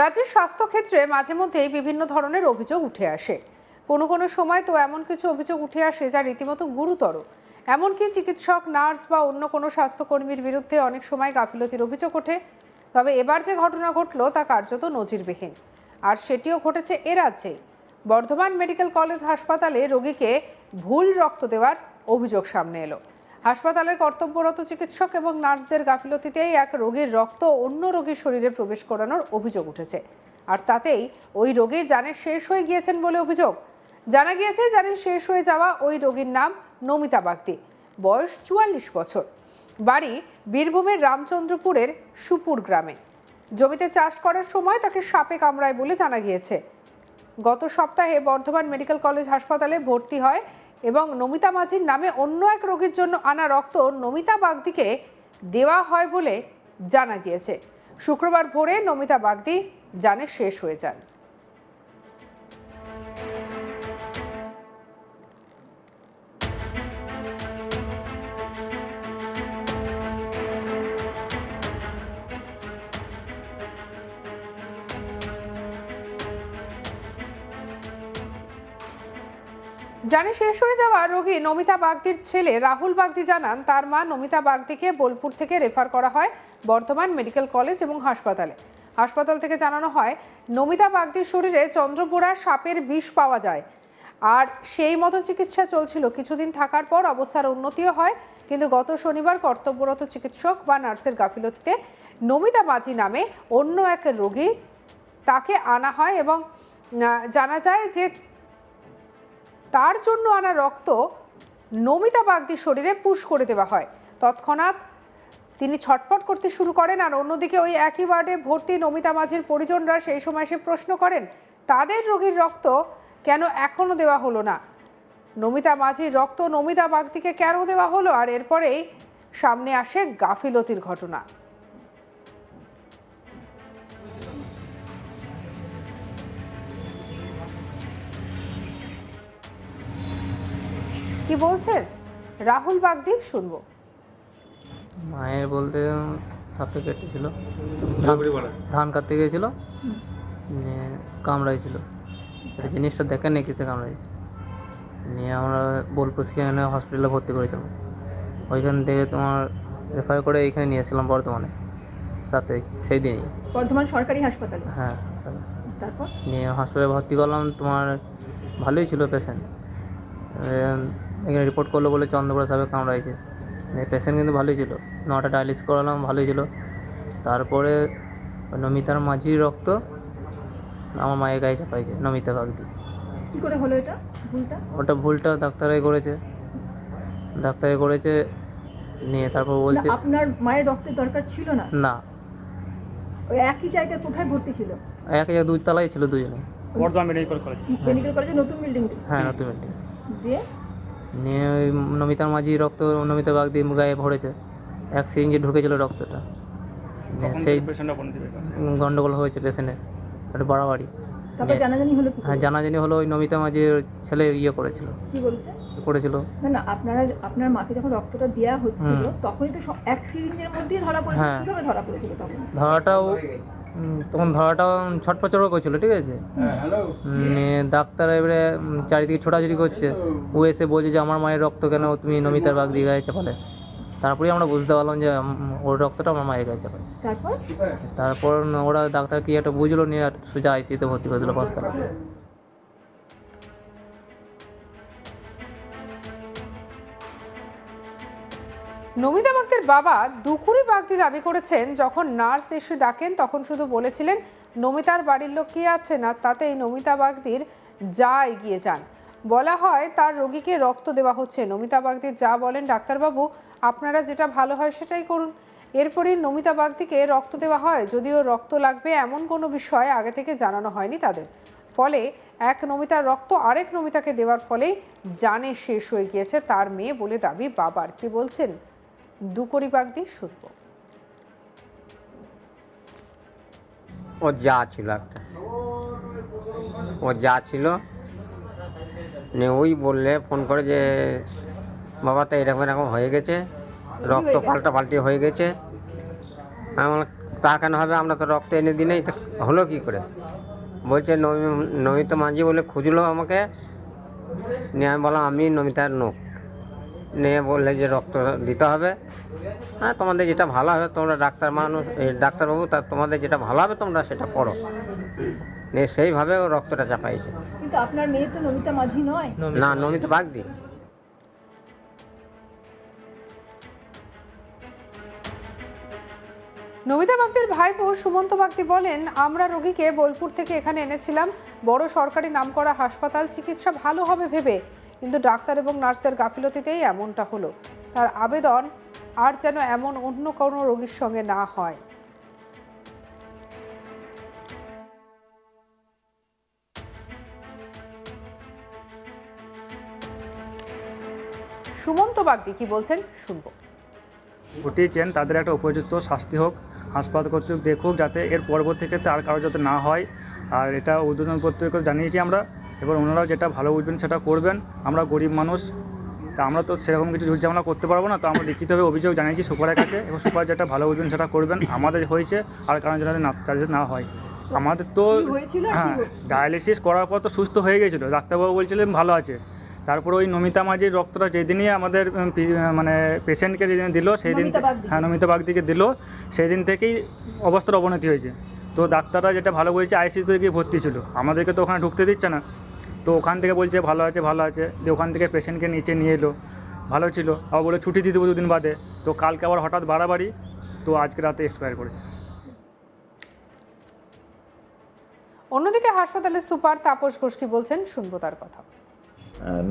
রাজ্যের স্বাস্থ্যক্ষেত্রে মাঝে মধ্যেই বিভিন্ন ধরনের অভিযোগ উঠে আসে। কোনো কোনো সময় তো এমন কিছু অভিযোগ উঠে আসে যা রীতিমতো গুরুতর। এমনকি চিকিৎসক, নার্স বা অন্য কোনো স্বাস্থ্যকর্মীর বিরুদ্ধে অনেক সময় গাফিলতির অভিযোগ ওঠে। তবে এবার যে ঘটনা ঘটলো তা কার্যত নজিরবিহীন। আর সেটিও ঘটেছে এ রাজ্যে। বর্ধমান মেডিকেল কলেজ হাসপাতালে রোগীকে ভুল রক্ত দেওয়ার অভিযোগ সামনে এলো। হাসপাতালের কর্তব্যরত চিকিৎসক এবং নার্সদের গাফিলতিতেই এক রোগীর রক্ত অন্য রোগীর শরীরে প্রবেশ করানোর অভিযোগ উঠেছে। আর তাতেই ওই রোগী জানে শেষ হয়ে গিয়েছেন বলে অভিযোগ। জানা গিয়েছে জানে শেষ হয়ে যাওয়া ওই রোগীর নাম নমিতা বাগদি। বয়স চুয়াল্লিশ বছর। বাড়ি বীরভূমের রামচন্দ্রপুরের সুপুর গ্রামে। জমিতে চাষ করার সময় তাকে সাপে কামড়ায় বলে জানা গিয়েছে। গত সপ্তাহে বর্ধমান মেডিকেল কলেজ হাসপাতালে ভর্তি হয় এবং নমিতা মাঝির নামে অন্য এক রোগীর জন্য আনা রক্ত নমিতা বাগদিকে দেওয়া হয় বলে জানা গিয়েছে। শুক্রবার ভোরে নমিতা বাগদি জানে শেষ হয়ে যান। জানে শেষ হয়ে যাওয়া রোগী নমিতা বাগদির ছেলে রাহুল বাগদি জানান, তার মা নমিতা বাগদিকে বোলপুর থেকে রেফার করা হয় বর্ধমান মেডিকেল কলেজ এবং হাসপাতালে। হাসপাতাল থেকে জানানো হয়, নমিতা বাগদির শরীরে চন্দ্রপোড়া সাপের বিষ পাওয়া যায়। আর সেই মতো চিকিৎসা চলছিল। কিছুদিন থাকার পর অবস্থার উন্নতিও হয়, কিন্তু গত শনিবার কর্তব্যরত চিকিৎসক বা নার্সের গাফিলতিতে নমিতা মাঝি নামে অন্য এক রোগী তাকে আনা হয় এবং জানা যায় যে তার জন্য আনা রক্ত নমিতা বাগদির শরীরে পুশ করে দেওয়া হয়। তৎক্ষণাৎ তিনি ছটফট করতে শুরু করেন আর অন্যদিকে ওই একই ওয়ার্ডে ভর্তি নমিতা মাঝির পরিজনরা সেই সময় এসে প্রশ্ন করেন, তাদের রোগীর রক্ত কেন এখনও দেওয়া হলো না? নমিতা মাঝির রক্ত নমিতা বাগদিকে কেন দেওয়া হলো? আর এরপরেই সামনে আসে গাফিলতির ঘটনা। কি বলছেন? রাহুল বাগদি শুনব। মায়ের বলতে সাপে কেটেছিল ধান ধান কাটতে গিয়েছিল। নিয়ে কামড়াইছিল জিনিসটা দেখেন নাকি সে কামড়াইছে নিয়ে আমরা বোলপুর সিয়ানে হসপিটালে ভর্তি করেছিলাম। ওইখান থেকে তোমার রেফার করে এইখানে নিয়ে এসেছিলাম বর্ধমানে। রাতে সেই দিনই। বর্ধমান সরকারি হাসপাতালে? হ্যাঁ তারপর? নিয়ে হসপিটালে ভর্তি করলাম। তোমার ভালোই ছিল পেশেন্ট এখানে রিপোর্ট করল বলে চন্দ্রপুরা সাহেব কামড়াইছে পেশেন্ট কিন্তু ভালোই ছিল। নটা ডায়ালিস করালাম ভালোই ছিল। তারপরে ওই নমিতার মাঝির রক্ত আমার মায়ের গায়ে চাপাইছে নমিতা বাগদি কি করে হলো এটা? ভুলটা? ওটা ভুলটা ডাক্তারাই করেছে। ডাক্তারে করেছে নিয়ে তারপর বলছে আপনার মায়ের রক্তের দরকার ছিল না? না। ওই একই জায়গায় কোথায় ভর্তি ছিল? এক জায়গায় দুই তলায় ছিল দুজনে। বর্ধমান মেডিকেল কলেজ মেডিকেল কলেজে নতুন বিল্ডিং হ্যাঁ নতুন বিল্ডিং দিয়ে নিয়ে ওই নমিতার মাঝি রক্ত নমিতা বাগদি গায়ে ভরেছে। এক সিরিঞ্জে ঢুকেছিল রক্তটা। সেই গন্ডগোল হয়েছে পেশেন্টের একটা বাড়াবাড়ি। জানাজানি হলো হ্যাঁ জানাজানি হলো ওই নমিতা মাঝির ছেলে ইয়ে করেছিল। করেছিল। না না আপনারা আপনার মাকে যখন রক্তটা দেওয়া হচ্ছিল তখনই তো এক সিরিঞ্জের মধ্যেই ধরা পড়েছিল হ্যাঁ। ধরা পড়েছিল তখন? ধরাটাও তখন ধরাটা ছটপচড়ও করছিল ঠিক আছে? ডাক্তার এবারে চারিদিকে ছোটাছুটি করছে। ও এসে বলছে যে আমার মায়ের রক্ত কেন তুমি নমিতার বাগ দিয়ে গায়ে চাপালে? তারপরে আমরা বুঝতে পারলাম যে ওর রক্তটা আমার মায়ের গায়ে চাপাচ্ছে। তারপর? তারপর ওরা ডাক্তার কি একটা বুঝলো নিয়ে আর সোজা আইসিতে ভর্তি করে দিল পাঁচতলা নমিতা বাগদির বাবা দুকুরি বাগদি দাবি করেছেন, যখন নার্স এসে ডাকেন, তখন শুধু বলেছিলেন, নমিতার বাড়ির লোক কি আছে না তাতেই নমিতা বাগদির যা এগিয়ে যান। বলা হয়, তার রোগীকে রক্ত দেওয়া হচ্ছে। নমিতা বাগদির যা বলেন, ডাক্তারবাবু, আপনারা যেটা ভালো হয় সেটাই করুন। এরপরই নমিতা বাগদিকে রক্ত দেওয়া হয়। যদিও রক্ত লাগবে এমন কোনো বিষয় আগে থেকে জানানো হয়নি তাদের। ফলে এক নমিতার রক্ত আরেক নমিতাকে দেওয়ার ফলেই জানে শেষ হয়ে গিয়েছে তার মেয়ে বলে দাবি বাবার। কি বলছেন? দুকরি বাগদি শুনব ও যা ছিল একটা। ও যা ছিল। নিয়ে ওই বললে ফোন করে যে বাবা তো এরকম এরকম হয়ে গেছে। রক্ত পাল্টা পাল্টি হয়ে গেছে। আমি তা কেন হবে? আমরা তো রক্ত এনে দিই নাই হলো কি করে? বলছে নমি- নমিতা মাঝি বলে খুঁজলো আমাকে। নিয়ে আমি বললাম আমি নমিতার নোক নিয়ে বললে যে রক্ত দিতে হবে। হ্যাঁ তোমাদের যেটা ভালো হবে তোমরা ডাক্তার মানুষ এই ডাক্তারবাবু তা তোমাদের যেটা ভালো হবে তোমরা সেটা করো। নিয়ে সেইভাবে ও রক্তটা চাপাইছে। কিন্তু আপনার মেয়ে তো নমিতা মাঝি নয়। না নমিতা বাগদি। নমিতা বাগদির ভাইপো সুমন্ত বাগদি বলেন আমরা রোগীকে বোলপুর থেকে এখানে এনেছিলাম। বড় সরকারি নামকরা হাসপাতাল চিকিৎসা ভালো হবে ভেবে। কিন্তু ডাক্তার এবং নার্সদের গাফিলতিতেই এমনটা হলো। তার আবেদন আর যেন এমন অন্য কোনো রোগীর সঙ্গে না হয়। সুমন্ত বাগদি কি বলছেন শুনব। ঘটিয়েছেন, তাদের একটা উপযুক্ত শাস্তি হোক, হাসপাতাল কর্তৃক দেখুক, যাতে এর পরবর্তী ক্ষেত্রে আর কারও যাতে না হয়। আর এটা উদ্বোধন কর্তৃক জানিয়েছি আমরা। এবার ওনারাও যেটা ভালো বুঝবেন সেটা করবেন। আমরা গরিব মানুষ তা আমরা তো সেরকম কিছু ঝুলঝামেলা করতে পারব না তো আমরা লিখিতভাবে অভিযোগ জানিয়েছি সুপারের কাছে। এবং সুপার যেটা ভালো বুঝবেন সেটা করবেন। আমাদের হয়েছে আর কারণ যেন না যাতে না হয়। আমাদের তো হ্যাঁ ডায়ালিসিস করার পর তো সুস্থ হয়ে গেছিল। ডাক্তারবাবু বলছিলেন ভালো আছে। তারপরে ওই নমিতা মাঝির রক্তটা যেদিনই আমাদের মানে পেশেন্টকে যেদিন দিল সেই দিন হ্যাঁ নমিতা বাগদিকে দিল। সেই দিন থেকেই অবস্থার অবনতি হয়েছে। তো ডাক্তাররা যেটা ভালো বলছে আইসিউতে গিয়ে ভর্তি ছিল। আমাদেরকে তো ওখানে ঢুকতে দিচ্ছে না। তো ওখান থেকে বলছে ভালো আছে ভালো আছে। দিয়ে ওখান থেকে পেশেন্টকে নিচে নিয়ে এলো। ভালো ছিল। আবার বলে ছুটি দিয়ে দেবো দুদিন বাদে। তো কালকে আবার হঠাৎ বাড়াবাড়ি তো আজকে রাতে এক্সপায়ার করেছে। অন্যদিকে হাসপাতালের সুপার তাপস ঘোষ কি বলছেন শুনব তার কথা।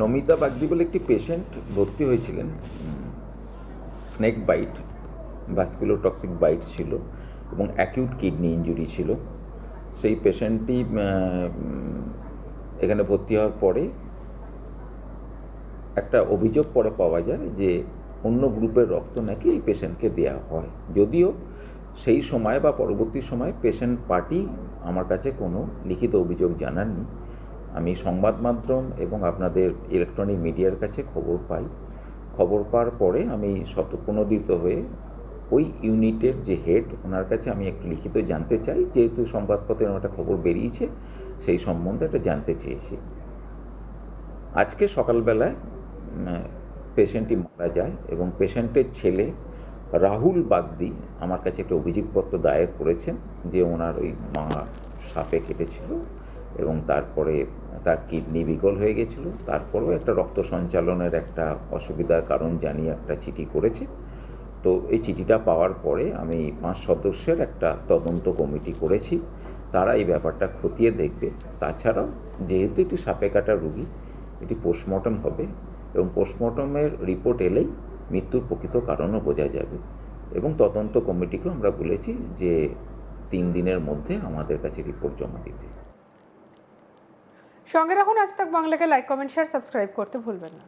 নমিতা বাগদি বলে একটি পেশেন্ট ভর্তি হয়েছিলেন। Snake bite vasculotoxic bite ছিল এবং অ্যাকিউট কিডনি ইঞ্জুরি ছিল। সেই পেশেন্টটি এখানে ভর্তি হওয়ার পরে একটা অভিযোগ পরে পাওয়া যায় যে অন্য গ্রুপের রক্ত নাকি এই পেশেন্টকে দেওয়া হয়। যদিও সেই সময় বা পরবর্তী সময় পেশেন্ট পার্টি আমার কাছে কোনো লিখিত অভিযোগ জানাননি। আমি সংবাদ মাধ্যম এবং আপনাদের ইলেকট্রনিক মিডিয়ার কাছে খবর পাই। খবর পাওয়ার পরে আমি শতপ্রণোদিত হয়ে ওই ইউনিটের যে হেড, ওনার কাছে আমি একটু লিখিত জানতে চাই। যেহেতু সংবাদপত্রে একটা খবর বেরিয়েছে সেই সম্বন্ধে একটা জানতে চেয়েছি। আজকে সকালবেলায় পেশেন্টটি মারা যায় এবং পেশেন্টের ছেলে রাহুল বাগদি আমার কাছে একটা অভিযোগপত্র দায়ের করেছেন যে ওনার ওই মা সাপে কেটেছিল এবং তারপরে তার কিডনি বিকল হয়ে গেছিল। তারপরেও একটা রক্ত সঞ্চালনের একটা অসুবিধার কারণ জানিয়ে একটা চিঠি করেছে। তো এই চিঠিটা পাওয়ার পরে আমি পাঁচ সদস্যের একটা তদন্ত কমিটি করেছি। তারা এই ব্যাপারটা খতিয়ে দেখবে। তাছাড়াও যেহেতু এটি সাপে কাটা রুগী, এটি পোস্টমর্টম হবে এবং পোস্টমর্টমের রিপোর্ট এলেই মৃত্যুর প্রকৃত কারণও বোঝা যাবে এবং তদন্ত কমিটিকেও আমরা বলেছি যে তিন দিনের মধ্যে আমাদের কাছে রিপোর্ট জমা দিতে। সঙ্গে রাখুন, আজ তাক বাংলাকে লাইক, কমেন্ট শেয়ার সাবস্ক্রাইব করতে ভুলবেন না।